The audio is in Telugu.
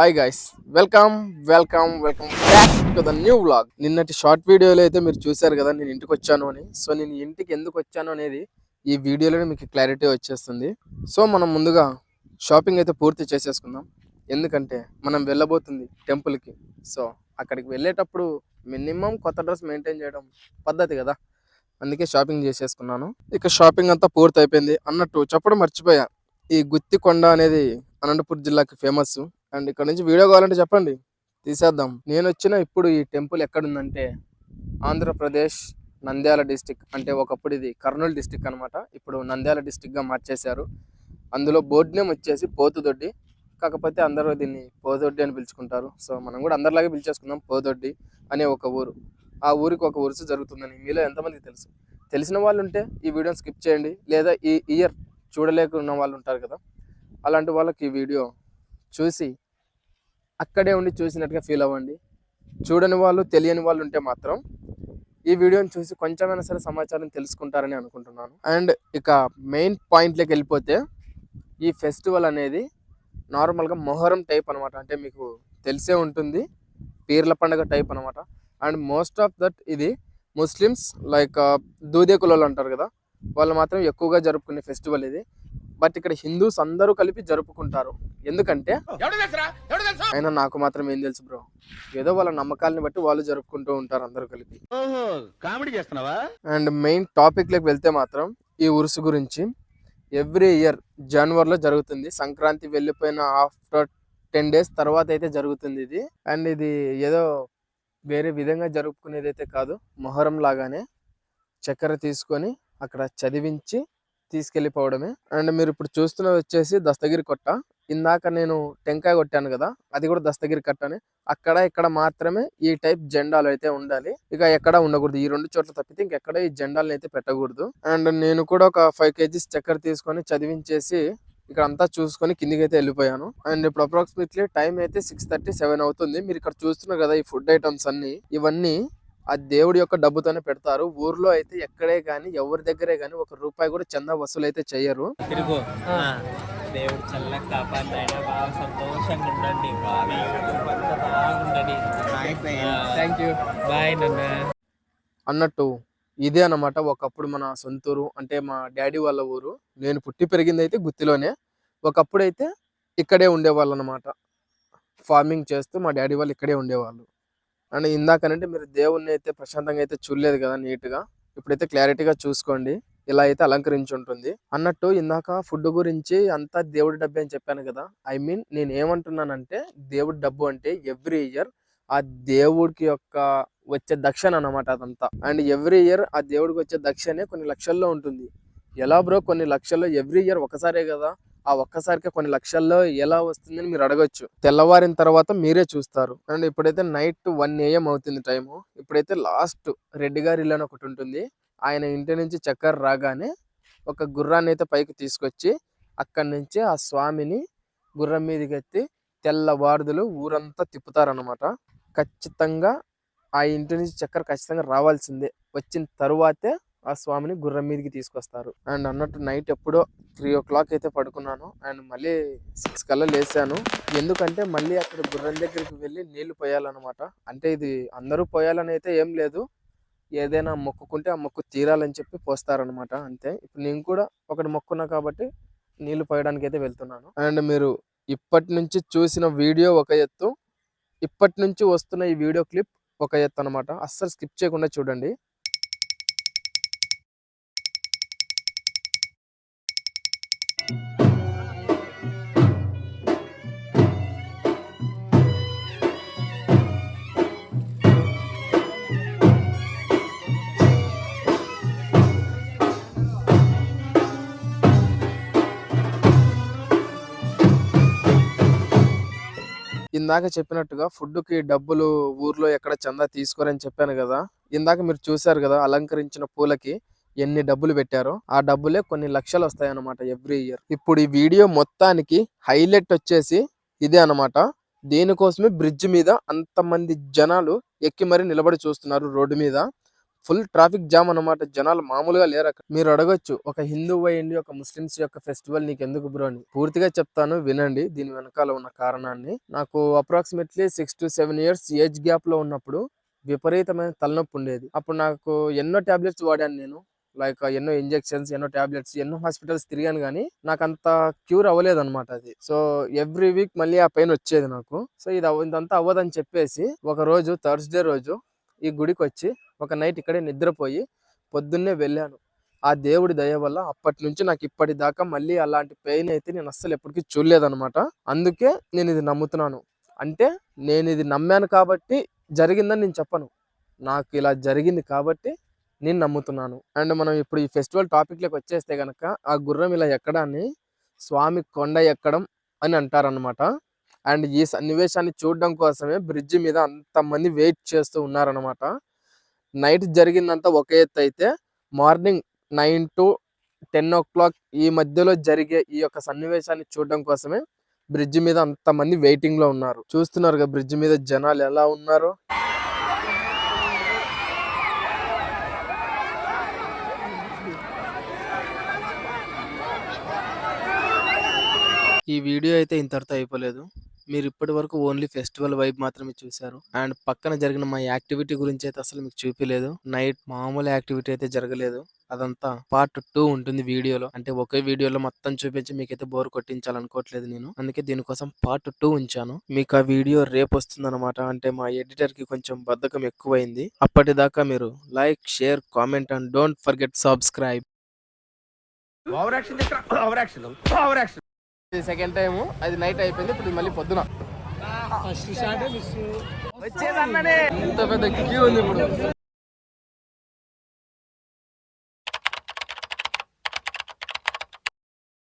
Hi guys welcome welcome welcome back to the new vlog నిన్నటి షార్ట్ వీడియోలో అయితే మీరు చూశారు కదా నేను ఇంటికి వచ్చాను అని. సో నేను ఇంటికి ఎందుకు వచ్చాను అనేది ఈ వీడియోలోనే మీకు క్లారిటీ వచ్చేస్తుంది. సో మనం ముందుగా షాపింగ్ అయితే పూర్తి చేసేసుకుందాం. ఎందుకంటే మనం వెళ్ళబోతుంది టెంపుల్కి సో అక్కడికి వెళ్ళేటప్పుడు మినిమం కొత్త డ్రెస్ మెయింటైన్ చేయడం పద్ధతి కదా. అందుకే షాపింగ్ చేసేసుకున్నాను. ఇక షాపింగ్ అంతా పూర్తి అయిపోయింది అన్నట్టు చెప్పడం మర్చిపోయా. ఈ గుత్తికొండ అనేది అనంతపూర్ జిల్లాకి ఫేమస్ అండ్ ఇక్కడ నుంచి వీడియో కావాలంటే చెప్పండి. తీసేద్దాం. నేను వచ్చిన ఇప్పుడు ఈ టెంపుల్ ఎక్కడుందంటే ఆంధ్రప్రదేశ్ నంద్యాల డిస్టిక్ అంటే ఒకప్పుడు ఇది కర్నూలు డిస్టిక్ అనమాట ఇప్పుడు నంద్యాల డిస్టిక్గా మార్చేశారు. అందులో బోర్డు నేమ్ వచ్చేసి పోతుదొడ్డి. కాకపోతే అందరూ దీన్ని పోదొడ్డి అని పిలుచుకుంటారు. సో మనం కూడా అందరిలాగే పిలిచేసుకుందాం పోదొడ్డి అనే ఒక ఊరు. ఆ ఊరికి ఒక ఉరుసు జరుగుతుందని మీలో ఎంతమందికి తెలుసు? తెలిసిన వాళ్ళు ఉంటే ఈ వీడియోని స్కిప్ చేయండి. లేదా ఈ ఇయర్ చూడలేకున్న వాళ్ళు ఉంటారు కదా. అలాంటి వాళ్ళకి ఈ వీడియో చూసి అక్కడే ఉండి చూసినట్టుగా ఫీల్ అవ్వండి. చూడని వాళ్ళు తెలియని వాళ్ళు ఉంటే మాత్రం ఈ వీడియోని చూసి కొంచెమైనా సరే సమాచారం తెలుసుకుంటారని అనుకుంటున్నాను. అండ్ ఇక మెయిన్ పాయింట్లోకి వెళ్ళిపోతే ఈ ఫెస్టివల్ అనేది నార్మల్గా మొహరం టైప్ అనమాట అంటే మీకు తెలిసే ఉంటుంది. పీర్ల పండుగ టైప్ అనమాట అండ్ మోస్ట్ ఆఫ్ దట్ ఇది ముస్లిమ్స్ లైక్ దూదే కులాలు అంటారు కదా వాళ్ళు మాత్రం ఎక్కువగా జరుపుకునే ఫెస్టివల్ ఇది. బట్ ఇక్కడ హిందూస్ అందరూ కలిపి జరుపుకుంటారు. ఎందుకంటే అయినా నాకు మాత్రం ఏం తెలుసు బ్రో. ఏదో వాళ్ళ నమ్మకాలని బట్టి వాళ్ళు జరుపుకుంటూ ఉంటారు అందరూ కలిపి. కామెడీ చేస్తున్నావా? అండ్ మెయిన్ టాపిక్లోకి వెళ్తే మాత్రం ఈ ఉరుసు గురించి ఎవ్రీ ఇయర్ జనవరిలో జరుగుతుంది. సంక్రాంతి వెళ్ళిపోయిన ఆఫ్టర్ టెన్ డేస్ తర్వాత అయితే జరుగుతుంది ఇది. అండ్ ఇది ఏదో వేరే విధంగా జరుపుకునేది అయితే కాదు మొహరం లాగానే చక్కెర తీసుకొని అక్కడ చదివించి తీసుకెళ్ళిపోవడమే. అండ్ మీరు ఇప్పుడు చూస్తున్నది వచ్చేసి దస్తగిరి కొట్ట. ఇందాక నేను టెంకాయ కొట్టాను కదా అది కూడా దస్తగిరి కట్టనే. అక్కడ ఇక్కడ మాత్రమే ఈ టైప్ జెండాలు అయితే ఉండాలి. ఇక ఎక్కడ ఉండకూడదు. ఈ రెండు చోట్ల తప్పితే ఇంకెక్కడ ఈ జెండాలను అయితే పెట్టకూడదు. అండ్ నేను కూడా ఒక ఫైవ్ కేజీస్ చక్కెర తీసుకొని చదివించేసి ఇక్కడ అంతా చూసుకొని కిందికి అయితే వెళ్ళిపోయాను. అండ్ ఇప్పుడు అప్రాక్సిమేట్లీ టైం అయితే సిక్స్ థర్టీ సెవెన్ అవుతుంది. మీరు ఇక్కడ చూస్తున్నారు కదా ఈ ఫుడ్ ఐటమ్స్ అన్ని. ఇవన్నీ ఆ దేవుడి యొక్క డబ్బుతోనే పెడతారు. ఊర్లో అయితే ఎక్కడే గాని ఎవరి దగ్గరే గాని ఒక రూపాయి కూడా చందా వసూలు అయితే చెయ్యరు తిరుగు దేవుడు చల్లగా కాపాడినాయన బాగా సంతోషంగా ఉండండి. బాగా ఉండండి థ్యాంక్ యూ బాయ్ నాన్న. అన్నట్టు ఇదే అన్నమాట. ఒకప్పుడు మన సొంతూరు అంటే మా డాడీ వాళ్ళ ఊరు. నేను పుట్టి పెరిగింది అయితే గుత్తిలోనే. ఒకప్పుడు అయితే ఇక్కడే ఉండేవాళ్ళు అనమాట ఫార్మింగ్ చేస్తూ మా డాడీ వాళ్ళు ఇక్కడే ఉండేవాళ్ళు. అండ్ ఇందాకనంటే మీరు దేవుణ్ణి అయితే ప్రశాంతంగా అయితే చూడలేదు కదా నీట్గా. ఇప్పుడైతే క్లారిటీగా చూసుకోండి. ఇలా అయితే అలంకరించి ఉంటుంది అన్నట్టు ఇందాక ఫుడ్ గురించి అంతా దేవుడి డబ్బు అని చెప్పాను కదా. ఐ మీన్ నేను ఏమంటున్నానంటే దేవుడి డబ్బు అంటే ఎవ్రీ ఇయర్ ఆ దేవుడికి యొక్క వచ్చే దక్షణ అనమాట అదంతా. అండ్ ఎవ్రీ ఇయర్ ఆ దేవుడికి వచ్చే దక్షనే కొన్ని లక్షల్లో ఉంటుంది. ఎలా బ్రో కొన్ని లక్షల్లో ఎవ్రీ ఇయర్ ఒకసారే కదా ఆ ఒక్కసారికే కొన్ని లక్షల్లో ఎలా వస్తుందని మీరు అడగొచ్చు. తెల్లవారిన తర్వాత మీరే చూస్తారు. అండ్ ఇప్పుడైతే నైట్ వన్ ఏఎం అవుతుంది టైము. ఇప్పుడైతే లాస్ట్ రెడ్డి గారి ఇల్లు అని ఒకటి ఉంటుంది. ఆయన ఇంటి నుంచి చక్కెర రాగానే ఒక గుర్రాన్ని అయితే పైకి తీసుకొచ్చి అక్కడి నుంచి ఆ స్వామిని గుర్రం మీదకి ఎత్తి తెల్లవారుదులు ఊరంతా తిప్పుతారనమాట ఖచ్చితంగా ఆ ఇంటి నుంచి చక్కెర ఖచ్చితంగా రావాల్సిందే. వచ్చిన తరువాతే ఆ స్వామిని గుర్రం మీదకి తీసుకొస్తారు. అండ్ అన్నట్టు నైట్ ఎప్పుడో త్రీ ఓ క్లాక్ అయితే పడుకున్నాను. అండ్ మళ్ళీ సిక్స్ కల్లా లేచాను. ఎందుకంటే మళ్ళీ అక్కడ గుర్రం దగ్గరికి వెళ్ళి నీళ్ళు పోయాలన్నమాట. అంటే ఇది అందరూ పోయాలని అయితే ఏం లేదు. ఏదైనా మొక్కుకుంటే ఆ మొక్కు తీరాలని చెప్పి పోస్తారనమాట అంతే. ఇప్పుడు నేను కూడా ఒకటి మొక్కున్నా కాబట్టి నీళ్ళు పోయడానికి అయితే వెళ్తున్నాను. అండ్ మీరు ఇప్పటి నుంచి చూసిన వీడియో ఒక ఎత్తు. ఇప్పటి నుంచి వస్తున్న ఈ వీడియో క్లిప్ ఒక ఎత్తు అనమాట అస్సలు స్కిప్ చేయకుండా చూడండి. ఇందాక చెప్పినట్టుగా ఫుడ్కి డబ్బులు ఊర్లో ఎక్కడ చందా తీసుకోరని చెప్పాను కదా ఇందాక మీరు చూశారు కదా అలంకరించిన పూలకి ఎన్ని డబ్బులు పెట్టారో ఆ డబ్బులే కొన్ని లక్షలు వస్తాయి అన్నమాట ఎవ్రీ ఇయర్. ఇప్పుడు ఈ వీడియో మొత్తానికి హైలైట్ వచ్చేసి ఇదే అన్నమాట. దీనికోసమే బ్రిడ్జ్ మీద అంతమంది జనాలు ఎక్కి మరీ నిలబడి చూస్తున్నారు రోడ్డు మీద. ఫుల్ ట్రాఫిక్ జామ్ అనమాట జనాలు మామూలుగా లేరు అక్కడ. మీరు అడగొచ్చు ఒక హిందూ అయ్యండి ఒక ముస్లిమ్స్ యొక్క ఫెస్టివల్ నీకు ఎందుకు బ్రో అని. పూర్తిగా చెప్తాను వినండి. దీని వెనకాల ఉన్న కారణాన్ని. నాకు approximately six to seven years age గ్యాప్లో ఉన్నప్పుడు విపరీతమైన తలనొప్పి ఉండేది. అప్పుడు నాకు ఎన్నో టాబ్లెట్స్ వాడాను నేను. లైక్ ఎన్నో ఇంజెక్షన్స్ ఎన్నో టాబ్లెట్స్ ఎన్నో హాస్పిటల్స్ తిరిగాను కానీ నాకు అంత క్యూర్ అవ్వలేదు అనమాట అది. సో ఎవ్రీ వీక్ మళ్ళీ ఆ పెయిన్ వచ్చేది నాకు. సో ఇది అవ్వ- ఇదంతా అవ్వదని చెప్పేసి ఒక రోజు థర్స్డే రోజు ఈ గుడికి వచ్చి ఒక నైట్ ఇక్కడే నిద్రపోయి పొద్దున్నే వెళ్ళాను. ఆ దేవుడి దయ వల్ల అప్పటి నుంచి నాకు ఇప్పటిదాకా మళ్ళీ అలాంటి పెయిన్ అయితే నేను అస్సలు ఎప్పటికీ చూడలేదనమాట అందుకే నేను ఇది నమ్ముతున్నాను. అంటే నేను ఇది నమ్మాను కాబట్టి జరిగిందని నేను చెప్పను. నాకు ఇలా జరిగింది కాబట్టి నేను నమ్ముతున్నాను. అండ్ మనం ఇప్పుడు ఈ ఫెస్టివల్ టాపిక్లోకి వచ్చేస్తే కనుక ఆ గుర్రం ఇలా ఎక్కడాన్ని స్వామి కొండ ఎక్కడం అని అంటారనమాట అండ్ ఈ సన్నివేశాన్ని చూడడం కోసమే బ్రిడ్జ్ మీద అంతమంది వెయిట్ చేస్తూ ఉన్నారనమాట నైట్ జరిగిందంతా ఒక ఎత్తు అయితే morning nine to ten o'clock ఈ మధ్యలో జరిగే ఈ యొక్క సన్నివేశాన్ని చూడడం కోసమే బ్రిడ్జ్ మీద అంతమంది వెయిటింగ్లో ఉన్నారు. చూస్తున్నారు బ్రిడ్జ్ మీద జనాలు ఎలా ఉన్నారు. ఈ వీడియో అయితే ఇంతటితో అయిపోలేదు. మీరు ఇప్పటి వరకు ఓన్లీ ఫెస్టివల్ వైబ్ మాత్రమే చూశారు. అండ్ పక్కన జరిగిన మా యాక్టివిటీ గురించి అయితే అసలు మీకు చూపించలేదు నైట్ మామూలు యాక్టివిటీ అయితే జరగలేదు. అదంతా పార్ట్ టూ ఉంటుంది వీడియోలో. అంటే ఒకే వీడియోలో మొత్తం చూపించి మీకైతే బోర్ కొట్టించాలనుకోవట్లేదు నేను. అందుకే దీనికోసం పార్ట్ టూ ఉంచాను. మీకు ఆ వీడియో రేపు వస్తుందన్నమాట. అంటే మా ఎడిటర్కి కొంచెం బద్ధకం ఎక్కువైంది. అప్పటిదాకా మీరు like share comment and don't forget subscribe. ఇది సెకండ్ టైం అది నైట్ అయిపోయింది. ఇప్పుడు మళ్ళీ పొద్దున. ఫస్ట్ షాట్ మిస్ ఇంత పెద్ద క్యూ ఉంది ఇప్పుడు.